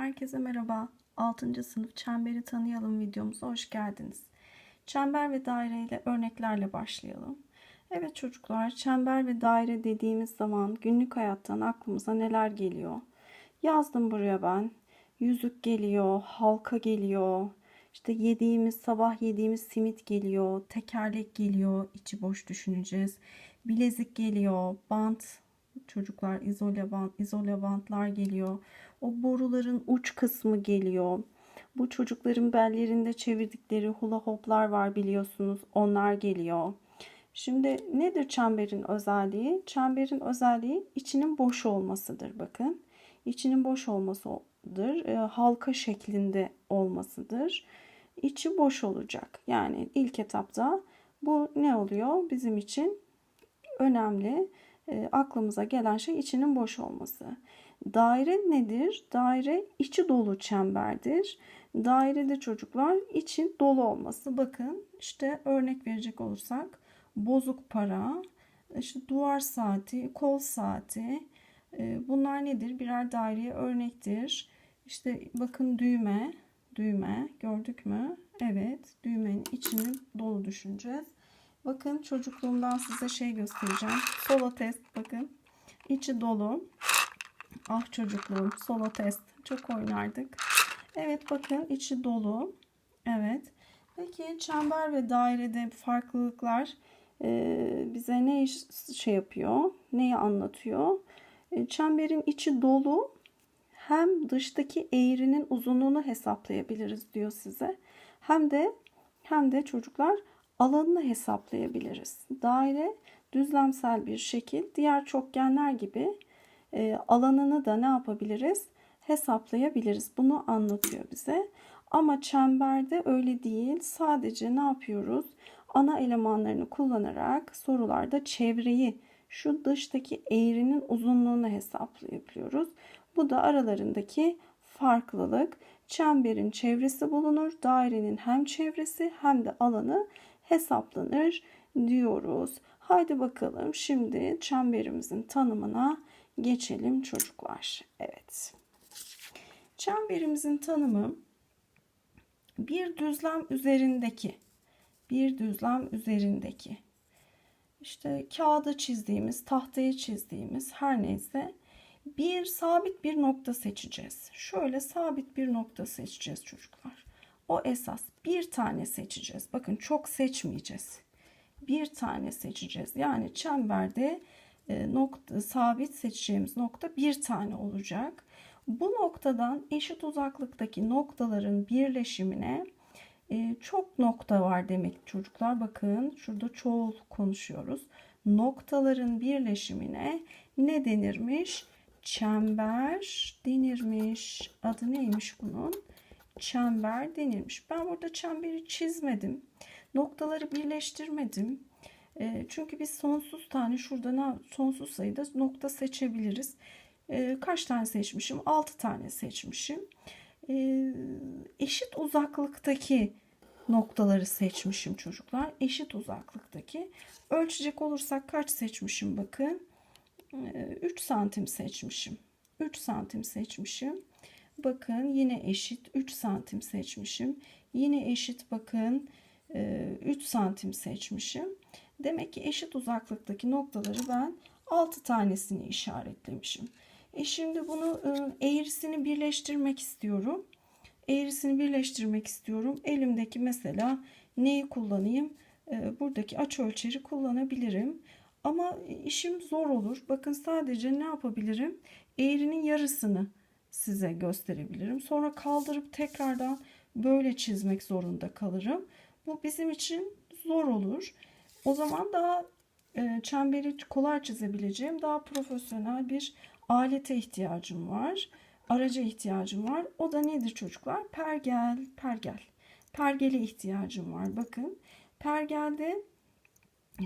Herkese merhaba. 6. sınıf çemberi tanıyalım videomuza hoş geldiniz. Çember ve daire ile örneklerle başlayalım. Evet çocuklar, çember ve daire dediğimiz zaman günlük hayattan aklımıza neler geliyor? Yazdım buraya ben. Yüzük geliyor, halka geliyor. İşte yediğimiz, sabah yediğimiz simit geliyor, tekerlek geliyor, içi boş düşüneceğiz. Bilezik geliyor, bant, çocuklar izole bant, izole bantlar geliyor. O boruların uç kısmı geliyor. Bu çocukların bellerinde çevirdikleri hula hoplar var biliyorsunuz. Onlar geliyor. Şimdi nedir çemberin özelliği? Çemberin özelliği içinin boş olmasıdır bakın. İçinin boş olmasıdır. E, halka şeklinde olmasıdır. İçi boş olacak. Yani ilk etapta bu ne oluyor? Bizim için önemli. E, aklımıza gelen şey içinin boş olması. Daire nedir? Daire içi dolu çemberdir. Dairede çocuklar için dolu olması. Bakın işte örnek verecek olursak bozuk para, işte duvar saati, kol saati e, bunlar nedir? Birer daireye örnektir. İşte bakın düğme, düğme gördük mü? Evet düğmenin içini dolu düşüneceğiz. Bakın çocukluğumdan size şey göstereceğim. Solo test bakın. İçi dolu. Ah çocukluğum solo test. Çok oynardık. Evet bakın içi dolu. Evet. Peki çember ve dairede farklılıklar e, bize ne iş, şey yapıyor? Neyi anlatıyor? E, çemberin içi dolu. Hem dıştaki eğrinin uzunluğunu hesaplayabiliriz diyor size. Hem de hem de çocuklar alanını hesaplayabiliriz. Daire düzlemsel bir şekil. Diğer çokgenler gibi e, alanını da ne yapabiliriz? Hesaplayabiliriz. Bunu anlatıyor bize. Ama çemberde öyle değil. Sadece ne yapıyoruz? Ana elemanlarını kullanarak sorularda çevreyi, şu dıştaki eğrinin uzunluğunu hesaplayabiliyoruz. Bu da aralarındaki farklılık. Çemberin çevresi bulunur. Dairenin hem çevresi hem de alanı hesaplanır diyoruz. Haydi bakalım şimdi çemberimizin tanımına geçelim çocuklar. Evet. Çemberimizin tanımı bir düzlem üzerindeki bir düzlem üzerindeki işte kağıda çizdiğimiz, tahtaya çizdiğimiz her neyse bir sabit bir nokta seçeceğiz. Şöyle sabit bir nokta seçeceğiz çocuklar. O esas bir tane seçeceğiz. Bakın çok seçmeyeceğiz. Bir tane seçeceğiz. Yani çemberde nokta, sabit seçeceğimiz nokta bir tane olacak. Bu noktadan eşit uzaklıktaki noktaların birleşimine e, çok nokta var demek çocuklar. Bakın şurada çoğul konuşuyoruz. Noktaların birleşimine ne denirmiş? Çember denirmiş. Adı neymiş bunun? Çember denirmiş. Ben burada çemberi çizmedim. Noktaları birleştirmedim. E, çünkü biz sonsuz tane şurada sonsuz sayıda nokta seçebiliriz. E, kaç tane seçmişim? 6 tane seçmişim. E, eşit uzaklıktaki noktaları seçmişim çocuklar. Eşit uzaklıktaki. Ölçecek olursak kaç seçmişim bakın. 3 santim seçmişim. 3 santim seçmişim. Bakın yine eşit 3 santim seçmişim. Yine eşit bakın 3 santim seçmişim. Demek ki eşit uzaklıktaki noktaları ben 6 tanesini işaretlemişim. E şimdi bunu eğrisini birleştirmek istiyorum. Eğrisini birleştirmek istiyorum. Elimdeki mesela neyi kullanayım? Buradaki aç ölçeri kullanabilirim. Ama işim zor olur. Bakın sadece ne yapabilirim? Eğrinin yarısını size gösterebilirim. Sonra kaldırıp tekrardan böyle çizmek zorunda kalırım. Bu bizim için zor olur. O zaman daha e, çemberi kolay çizebileceğim daha profesyonel bir alete ihtiyacım var. Araca ihtiyacım var. O da nedir çocuklar? Pergel, pergel. Pergele ihtiyacım var. Bakın pergelde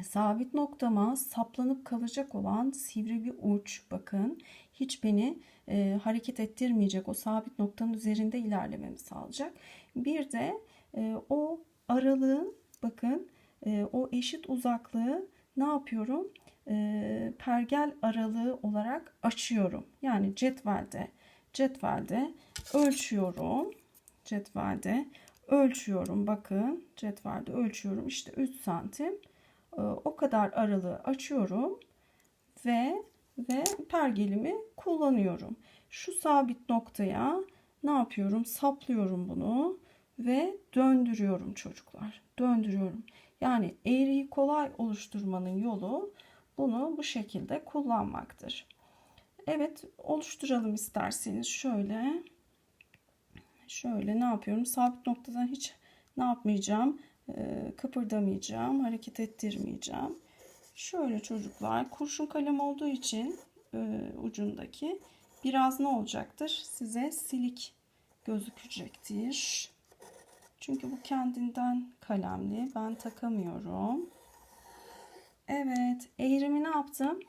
sabit noktama saplanıp kalacak olan sivri bir uç bakın hiç beni e, hareket ettirmeyecek o sabit noktanın üzerinde ilerlememi sağlayacak. Bir de e, o aralığın bakın e, o eşit uzaklığı ne yapıyorum? E, pergel aralığı olarak açıyorum. Yani cetvelde cetvelde ölçüyorum cetvelde. Ölçüyorum bakın cetvelde ölçüyorum işte 3 santim. Ee, O kadar aralığı açıyorum ve ve pergelimi kullanıyorum. Şu sabit noktaya ne yapıyorum? Saplıyorum bunu ve döndürüyorum çocuklar. Döndürüyorum. Yani eğriyi kolay oluşturmanın yolu bunu bu şekilde kullanmaktır. Evet oluşturalım isterseniz şöyle. Şöyle ne yapıyorum? Sabit noktadan hiç ne yapmayacağım? Ee, kıpırdamayacağım, hareket ettirmeyeceğim. Şöyle çocuklar kurşun kalem olduğu için e, ucundaki biraz ne olacaktır? Size silik gözükecektir. Çünkü bu kendinden kalemli. Ben takamıyorum. Evet, eğrimi ne yaptım?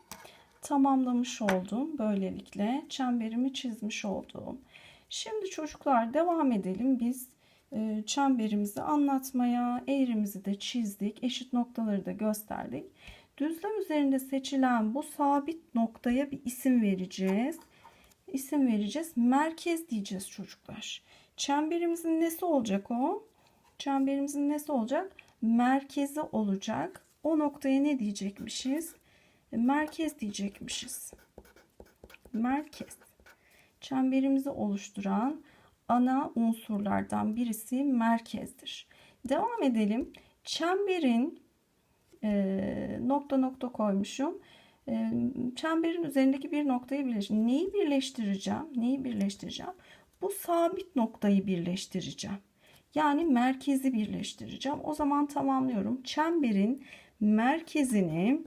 Tamamlamış oldum. Böylelikle çemberimi çizmiş oldum. Şimdi çocuklar devam edelim. Biz e, çemberimizi anlatmaya, eğrimizi de çizdik. Eşit noktaları da gösterdik. Düzlem üzerinde seçilen bu sabit noktaya bir isim vereceğiz. İsim vereceğiz. Merkez diyeceğiz çocuklar. Çemberimizin nesi olacak o? Çemberimizin nesi olacak? Merkezi olacak. O noktaya ne diyecekmişiz? Merkez diyecekmişiz. Merkez. Çemberimizi oluşturan ana unsurlardan birisi merkezdir. Devam edelim. Çemberin e, nokta nokta koymuşum. E, çemberin üzerindeki bir noktayı birleştir. Neyi birleştireceğim? Neyi birleştireceğim? Bu sabit noktayı birleştireceğim. Yani merkezi birleştireceğim. O zaman tamamlıyorum. Çemberin merkezini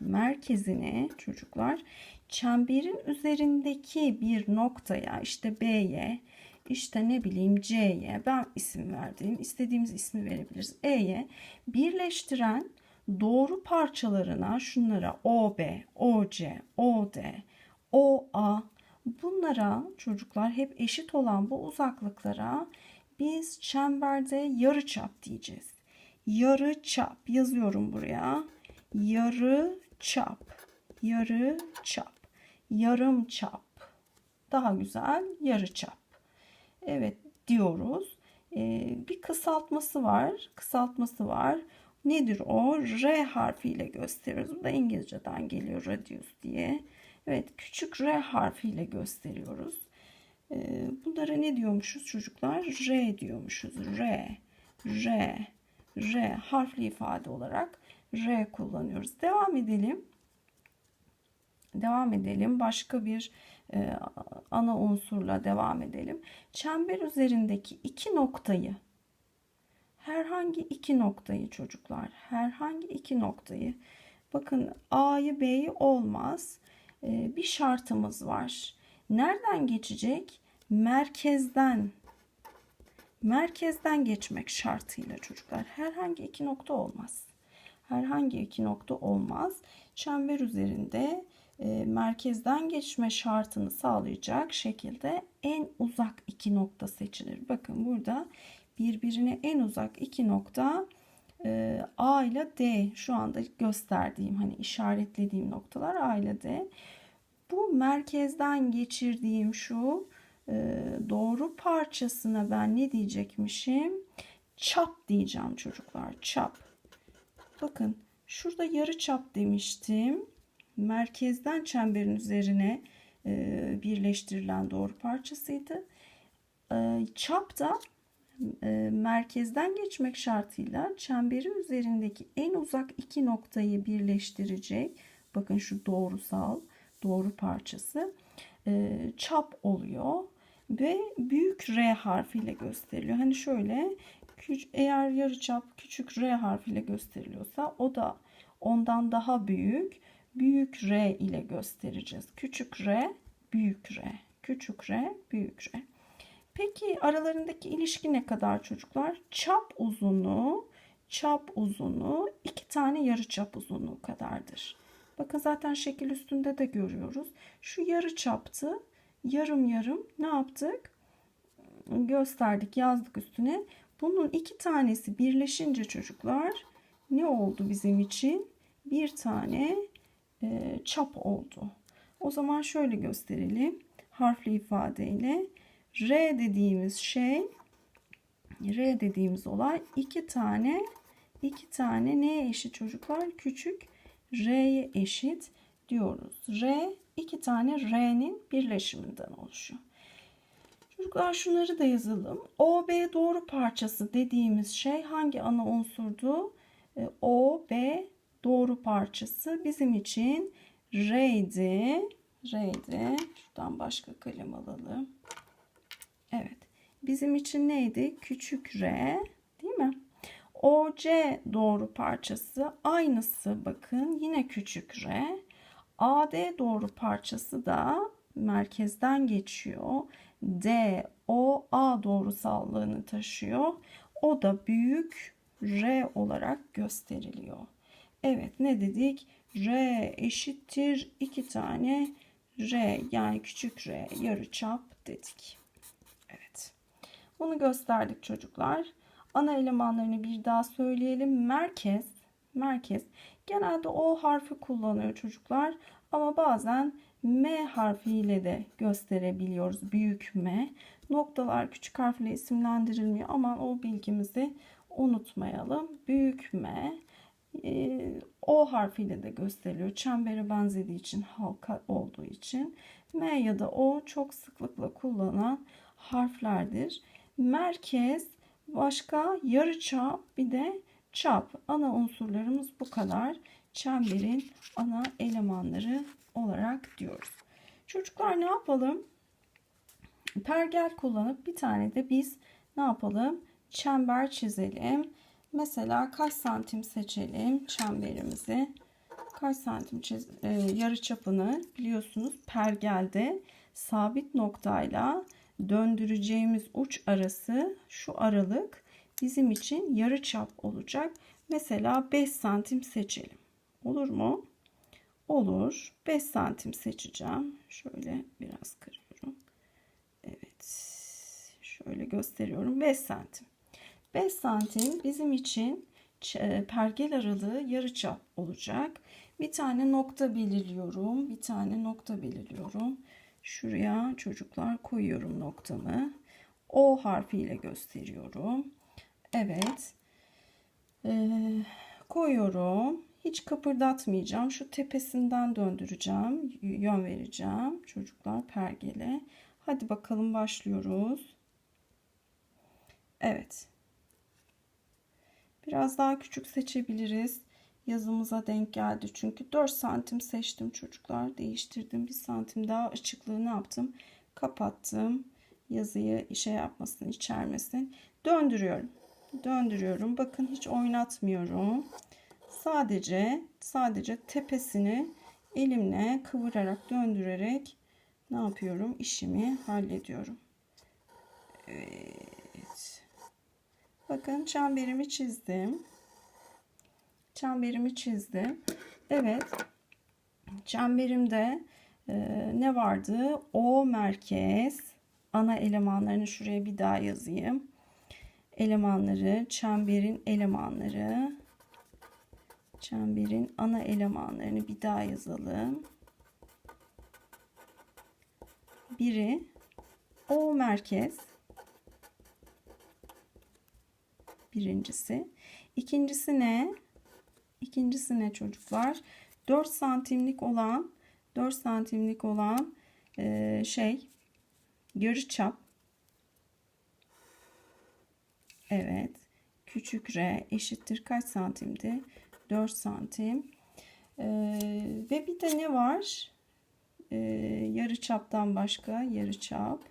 merkezini çocuklar çemberin üzerindeki bir noktaya işte B'ye işte ne bileyim C'ye ben isim verdiğim istediğimiz ismi verebiliriz. E'ye birleştiren doğru parçalarına şunlara OB, OC, OD, OA bunlara çocuklar hep eşit olan bu uzaklıklara biz çemberde yarı çap diyeceğiz. Yarı çap yazıyorum buraya. Yarı çap. Yarı çap. Yarım çap. Daha güzel yarı çap. Evet diyoruz. Ee, bir kısaltması var. Kısaltması var. Nedir o? R harfiyle gösteriyoruz. Bu da İngilizceden geliyor radius diye. Evet küçük R harfiyle gösteriyoruz. Ee, bunlara ne diyormuşuz çocuklar? R diyormuşuz. R, R, R harfli ifade olarak R kullanıyoruz. Devam edelim. Devam edelim. Başka bir e, ana unsurla devam edelim. Çember üzerindeki iki noktayı herhangi iki noktayı çocuklar herhangi iki noktayı bakın A'yı B'yi olmaz. E, bir şartımız var. Nereden geçecek? Merkezden merkezden geçmek şartıyla çocuklar. Herhangi iki nokta olmaz. Herhangi iki nokta olmaz. Çember üzerinde e, merkezden geçme şartını sağlayacak şekilde en uzak iki nokta seçilir. Bakın burada birbirine en uzak iki nokta e, A ile D şu anda gösterdiğim hani işaretlediğim noktalar A ile D. Bu merkezden geçirdiğim şu e, doğru parçasına ben ne diyecekmişim? Çap diyeceğim çocuklar. Çap. Bakın şurada yarı çap demiştim. Merkezden çemberin üzerine e, birleştirilen doğru parçasıydı. E, çap da e, merkezden geçmek şartıyla çemberin üzerindeki en uzak iki noktayı birleştirecek. Bakın şu doğrusal doğru parçası e, çap oluyor ve büyük R harfiyle gösteriliyor. Hani şöyle eğer yarıçap küçük R harfiyle gösteriliyorsa o da ondan daha büyük büyük R ile göstereceğiz. Küçük R, büyük R. Küçük R, büyük R. Peki aralarındaki ilişki ne kadar çocuklar? Çap uzunluğu, çap uzunluğu iki tane yarı çap uzunluğu kadardır. Bakın zaten şekil üstünde de görüyoruz. Şu yarı çaptı. Yarım yarım ne yaptık? Gösterdik, yazdık üstüne. Bunun iki tanesi birleşince çocuklar ne oldu bizim için? Bir tane e, çap oldu. O zaman şöyle gösterelim. harfli ifadeyle R dediğimiz şey R dediğimiz olay iki tane iki tane neye eşit çocuklar? Küçük R'ye eşit diyoruz. R iki tane R'nin birleşiminden oluşuyor. Çocuklar şunları da yazalım. OB doğru parçası dediğimiz şey hangi ana unsurdu? E, OB doğru parçası bizim için R'ydi. R'ydi. Şuradan başka kalem alalım. Evet. Bizim için neydi? Küçük R. Değil mi? OC doğru parçası aynısı bakın yine küçük R. AD doğru parçası da merkezden geçiyor. D, O, A doğrusallığını taşıyor. O da büyük R olarak gösteriliyor. Evet ne dedik? R eşittir iki tane R yani küçük R yarıçap dedik. Bunu gösterdik çocuklar. Ana elemanlarını bir daha söyleyelim. Merkez, merkez genelde O harfi kullanıyor çocuklar ama bazen M harfiyle de gösterebiliyoruz. Büyük M. Noktalar küçük harfle isimlendirilmiyor. Aman o bilgimizi unutmayalım. Büyük M e, O harfiyle de gösteriliyor. Çembere benzediği için, halka olduğu için. M ya da O çok sıklıkla kullanılan harflerdir. Merkez, başka yarıçap, bir de çap. Ana unsurlarımız bu kadar. Çemberin ana elemanları olarak diyoruz. Çocuklar ne yapalım? Pergel kullanıp bir tane de biz ne yapalım? Çember çizelim. Mesela kaç santim seçelim çemberimizi? Kaç santim çiz e, yarı çapını biliyorsunuz pergelde sabit noktayla döndüreceğimiz uç arası şu aralık bizim için yarı çap olacak. Mesela 5 santim seçelim. Olur mu? Olur. 5 santim seçeceğim. Şöyle biraz kırıyorum. Evet. Şöyle gösteriyorum. 5 santim. 5 santim bizim için pergel aralığı yarıçap olacak. Bir tane nokta belirliyorum. Bir tane nokta belirliyorum. Şuraya çocuklar koyuyorum noktamı. O harfiyle gösteriyorum. Evet. Ee, koyuyorum. Hiç kıpırdatmayacağım. Şu tepesinden döndüreceğim. Yön vereceğim. Çocuklar pergele. Hadi bakalım başlıyoruz. Evet. Biraz daha küçük seçebiliriz. Yazımıza denk geldi. Çünkü 4 santim seçtim çocuklar. Değiştirdim. 1 santim daha açıklığı ne yaptım? Kapattım. Yazıyı şey yapmasın, içermesin. Döndürüyorum. Döndürüyorum. Bakın hiç oynatmıyorum. Sadece sadece tepesini elimle kıvırarak döndürerek ne yapıyorum? İşimi hallediyorum. Evet. Bakın çemberimi çizdim. Çemberimi çizdim. Evet. Çemberimde e, ne vardı? O merkez. Ana elemanlarını şuraya bir daha yazayım. Elemanları, çemberin elemanları çemberin ana elemanlarını bir daha yazalım. Biri O merkez. Birincisi. İkincisi ne? İkincisi ne çocuklar? 4 santimlik olan 4 santimlik olan e, şey yarı çap. Evet. Küçük r eşittir kaç santimdi? 4 santim. Ee, ve bir de ne var? Ee, yarı çaptan başka yarı çap.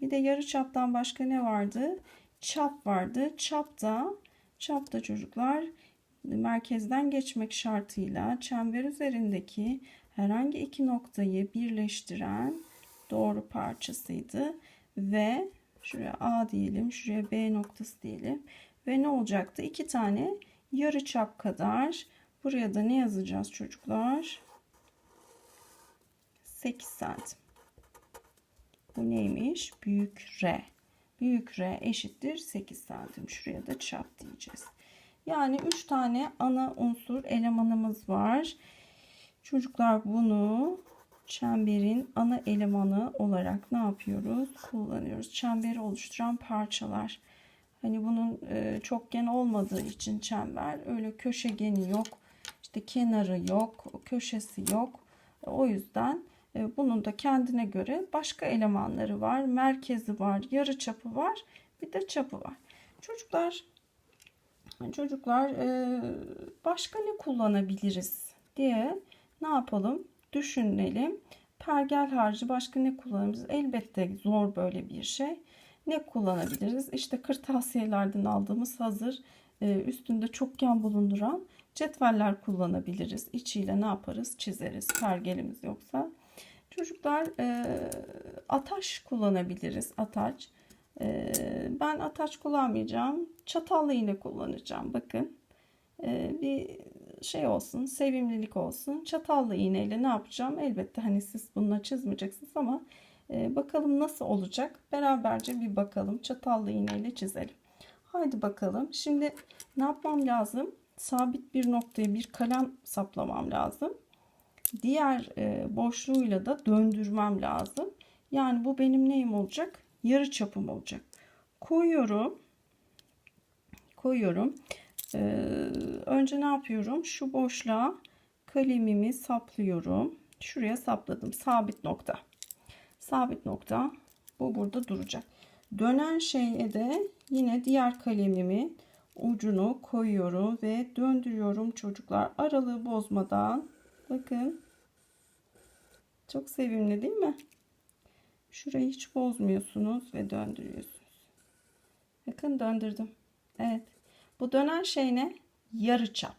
Bir de yarı çaptan başka ne vardı? Çap vardı. Çap da çap da çocuklar merkezden geçmek şartıyla çember üzerindeki herhangi iki noktayı birleştiren doğru parçasıydı ve şuraya A diyelim, şuraya B noktası diyelim ve ne olacaktı? İki tane yarı çap kadar. Buraya da ne yazacağız çocuklar? 8 santim. Bu neymiş? Büyük R. Büyük R eşittir 8 santim. Şuraya da çap diyeceğiz. Yani 3 tane ana unsur elemanımız var. Çocuklar bunu çemberin ana elemanı olarak ne yapıyoruz? Kullanıyoruz. Çemberi oluşturan parçalar. Hani bunun e, çokgen olmadığı için çember öyle köşegeni yok. işte kenarı yok, köşesi yok. O yüzden bunun da kendine göre başka elemanları var. Merkezi var, yarı çapı var, bir de çapı var. Çocuklar çocuklar e, başka ne kullanabiliriz diye ne yapalım? Düşünelim. Pergel harcı başka ne kullanabiliriz? Elbette zor böyle bir şey. Ne kullanabiliriz? İşte kırtasiyelerden aldığımız hazır e, üstünde çokgen bulunduran cetveller kullanabiliriz. İçiyle ne yaparız? Çizeriz. Pergelimiz yoksa. Çocuklar e, ataş kullanabiliriz. Ataç. E, ben ataç kullanmayacağım. Çatallı iğne kullanacağım. Bakın. E, bir şey olsun, sevimlilik olsun. Çatallı iğneyle ne yapacağım? Elbette hani siz bununla çizmeyeceksiniz ama e, bakalım nasıl olacak? Beraberce bir bakalım. Çatallı iğneyle çizelim. Haydi bakalım. Şimdi ne yapmam lazım? Sabit bir noktaya bir kalem saplamam lazım. Diğer e, boşluğuyla da döndürmem lazım. Yani bu benim neyim olacak? Yarı çapım olacak. Koyuyorum. Koyuyorum. Ee, önce ne yapıyorum? Şu boşluğa kalemimi saplıyorum. Şuraya sapladım. Sabit nokta. Sabit nokta. Bu burada duracak. Dönen şeye de yine diğer kalemimi ucunu koyuyorum ve döndürüyorum çocuklar. Aralığı bozmadan. Bakın. Çok sevimli değil mi? Şurayı hiç bozmuyorsunuz ve döndürüyorsunuz. Bakın döndürdüm. Evet. Bu dönen şey ne? Yarı çap.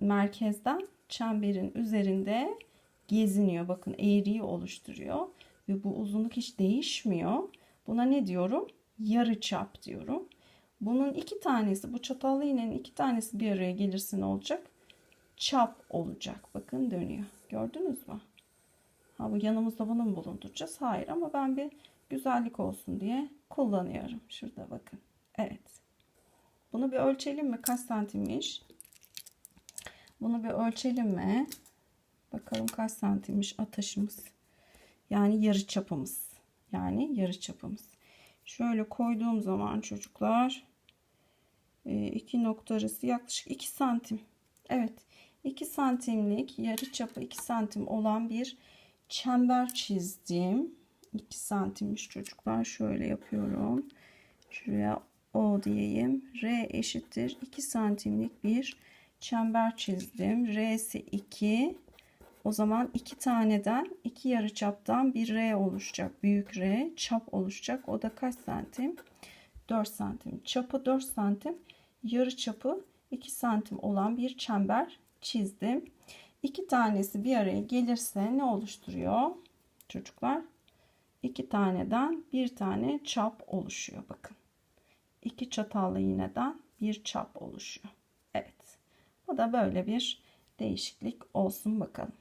Merkezden çemberin üzerinde geziniyor. Bakın eğriyi oluşturuyor. Ve bu uzunluk hiç değişmiyor. Buna ne diyorum? Yarı çap diyorum. Bunun iki tanesi, bu çatallı iğnenin iki tanesi bir araya gelirse ne olacak? Çap olacak. Bakın dönüyor. Gördünüz mü? Ha bu yanımızda bunu mu bulunduracağız? Hayır ama ben bir güzellik olsun diye kullanıyorum. Şurada bakın. Evet. Bunu bir ölçelim mi? Kaç santimmiş? Bunu bir ölçelim mi? Bakalım kaç santimmiş ataşımız. Yani yarı çapımız. Yani yarı çapımız. Şöyle koyduğum zaman çocuklar e, iki nokta arası yaklaşık 2 santim. Evet 2 santimlik yarı çapı 2 santim olan bir çember çizdim. 2 santimmiş çocuklar. Şöyle yapıyorum. Şuraya O diyeyim. R eşittir 2 santimlik bir çember çizdim. R'si 2. O zaman iki taneden iki yarı çaptan bir R oluşacak. Büyük R çap oluşacak. O da kaç santim? 4 santim. Çapı 4 santim. Yarı çapı 2 santim olan bir çember çizdim. İki tanesi bir araya gelirse ne oluşturuyor? Çocuklar iki taneden bir tane çap oluşuyor. Bakın. İki çatallı iğneden bir çap oluşuyor. Evet. Bu da böyle bir değişiklik olsun bakalım.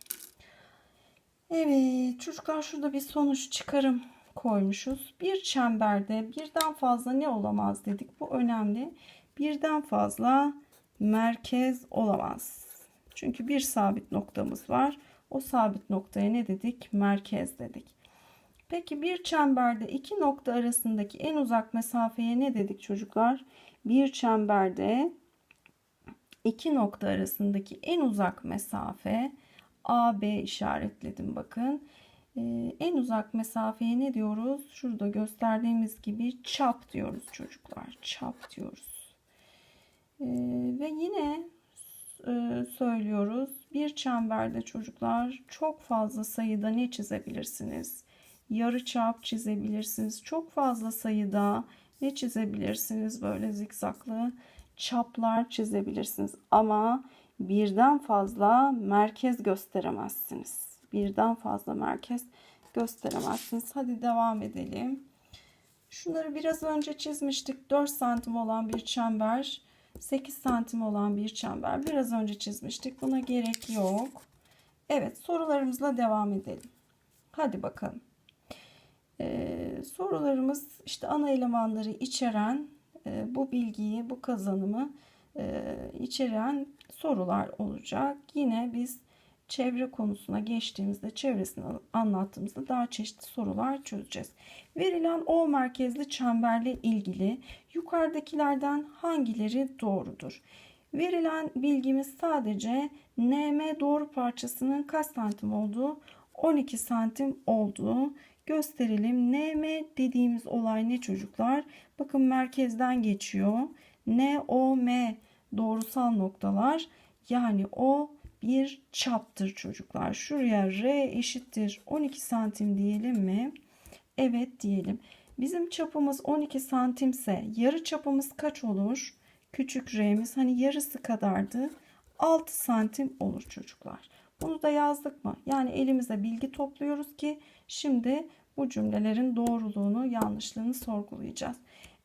Evet çocuklar şurada bir sonuç çıkarım koymuşuz. Bir çemberde birden fazla ne olamaz dedik. Bu önemli. Birden fazla merkez olamaz. Çünkü bir sabit noktamız var. O sabit noktaya ne dedik? Merkez dedik. Peki bir çemberde iki nokta arasındaki en uzak mesafeye ne dedik çocuklar? Bir çemberde iki nokta arasındaki en uzak mesafe AB işaretledim bakın. Ee, en uzak mesafeye ne diyoruz? Şurada gösterdiğimiz gibi çap diyoruz çocuklar. Çap diyoruz. Ee, ve yine e, söylüyoruz. Bir çemberde çocuklar çok fazla sayıda ne çizebilirsiniz? Yarı çap çizebilirsiniz. Çok fazla sayıda ne çizebilirsiniz? Böyle zikzaklı çaplar çizebilirsiniz. Ama birden fazla merkez gösteremezsiniz. Birden fazla merkez gösteremezsiniz. Hadi devam edelim. Şunları biraz önce çizmiştik. 4 santim olan bir çember. 8 santim olan bir çember. Biraz önce çizmiştik. Buna gerek yok. Evet sorularımızla devam edelim. Hadi bakalım. Ee, sorularımız işte ana elemanları içeren e, bu bilgiyi, bu kazanımı e, içeren sorular olacak. Yine biz çevre konusuna geçtiğimizde, çevresini anlattığımızda daha çeşitli sorular çözeceğiz. Verilen O merkezli çemberle ilgili yukarıdakilerden hangileri doğrudur? Verilen bilgimiz sadece NM doğru parçasının kaç santim olduğu 12 santim olduğu gösterelim. NM dediğimiz olay ne çocuklar? Bakın merkezden geçiyor. NOM doğrusal noktalar yani o bir çaptır çocuklar. Şuraya R eşittir 12 santim diyelim mi? Evet diyelim. Bizim çapımız 12 santimse yarı çapımız kaç olur? Küçük r'miz hani yarısı kadardı. 6 santim olur çocuklar. Bunu da yazdık mı? Yani elimize bilgi topluyoruz ki şimdi bu cümlelerin doğruluğunu, yanlışlığını sorgulayacağız.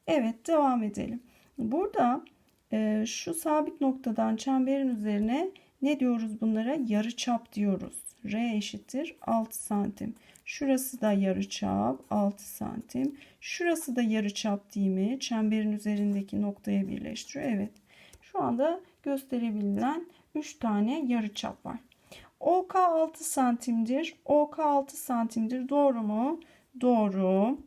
Evet, devam edelim. Burada e, şu sabit noktadan çemberin üzerine ne diyoruz bunlara? Yarı çap diyoruz. R eşittir 6 santim. Şurası da yarı çap 6 santim. Şurası da yarı çap değil mi? Çemberin üzerindeki noktaya birleştiriyor. Evet. Şu anda gösterebilen 3 tane yarı çap var. OK 6 santimdir. OK 6 santimdir. Doğru mu? Doğru.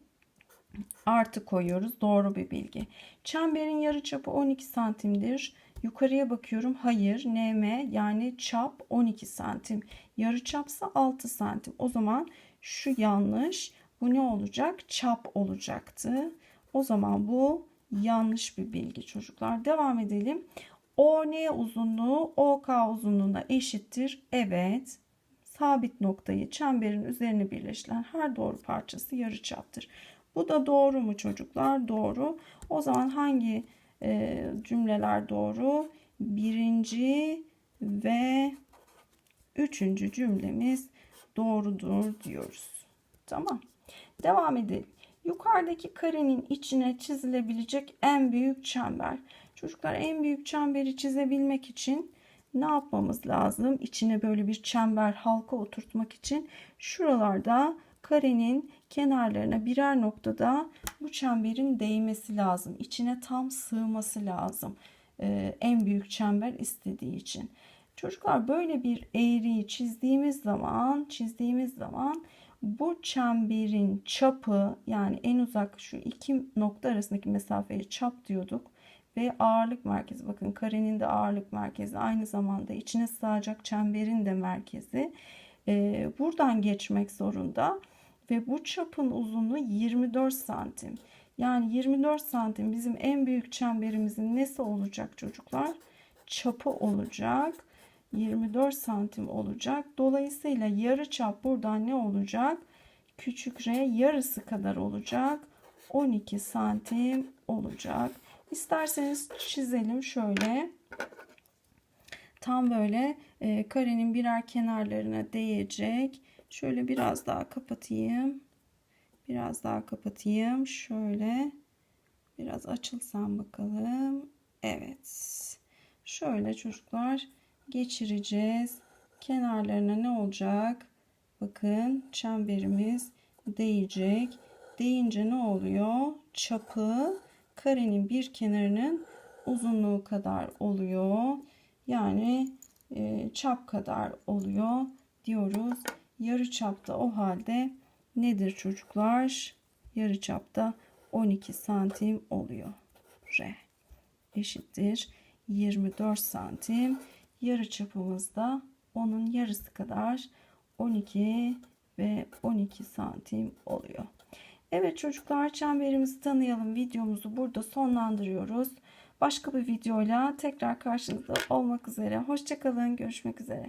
Artı koyuyoruz. Doğru bir bilgi. Çemberin yarıçapı 12 santimdir. Yukarıya bakıyorum. Hayır. NM yani çap 12 santim. Yarıçapsa 6 santim. O zaman şu yanlış. Bu ne olacak? Çap olacaktı. O zaman bu yanlış bir bilgi çocuklar. Devam edelim. ON uzunluğu OK uzunluğuna eşittir. Evet. Sabit noktayı çemberin üzerine birleştiren her doğru parçası yarıçaptır. Bu da doğru mu çocuklar? Doğru. O zaman hangi e, cümleler doğru? Birinci ve üçüncü cümlemiz doğrudur diyoruz. Tamam. Devam edelim. Yukarıdaki karenin içine çizilebilecek en büyük çember. Çocuklar en büyük çemberi çizebilmek için ne yapmamız lazım? İçine böyle bir çember halka oturtmak için şuralarda karenin kenarlarına birer noktada bu çemberin değmesi lazım. İçine tam sığması lazım. Ee, en büyük çember istediği için. Çocuklar böyle bir eğriyi çizdiğimiz zaman, çizdiğimiz zaman bu çemberin çapı yani en uzak şu iki nokta arasındaki mesafeye çap diyorduk ve ağırlık merkezi bakın karenin de ağırlık merkezi aynı zamanda içine sığacak çemberin de merkezi ee, buradan geçmek zorunda ve bu çapın uzunluğu 24 santim. Yani 24 santim bizim en büyük çemberimizin nesi olacak çocuklar? Çapı olacak. 24 santim olacak. Dolayısıyla yarı çap buradan ne olacak? Küçük r yarısı kadar olacak. 12 santim olacak. İsterseniz çizelim şöyle. Tam böyle e, karenin birer kenarlarına değecek. Şöyle biraz daha kapatayım. Biraz daha kapatayım. Şöyle biraz açılsam bakalım. Evet. Şöyle çocuklar geçireceğiz. Kenarlarına ne olacak? Bakın çemberimiz değecek. Değince ne oluyor? Çapı karenin bir kenarının uzunluğu kadar oluyor. Yani e, çap kadar oluyor diyoruz. Yarı çapta o halde nedir çocuklar? Yarı çapta 12 santim oluyor. R eşittir 24 santim. Yarı çapımızda onun yarısı kadar 12 ve 12 santim oluyor. Evet çocuklar çemberimizi tanıyalım videomuzu burada sonlandırıyoruz. Başka bir videoyla tekrar karşınızda olmak üzere. Hoşçakalın. Görüşmek üzere.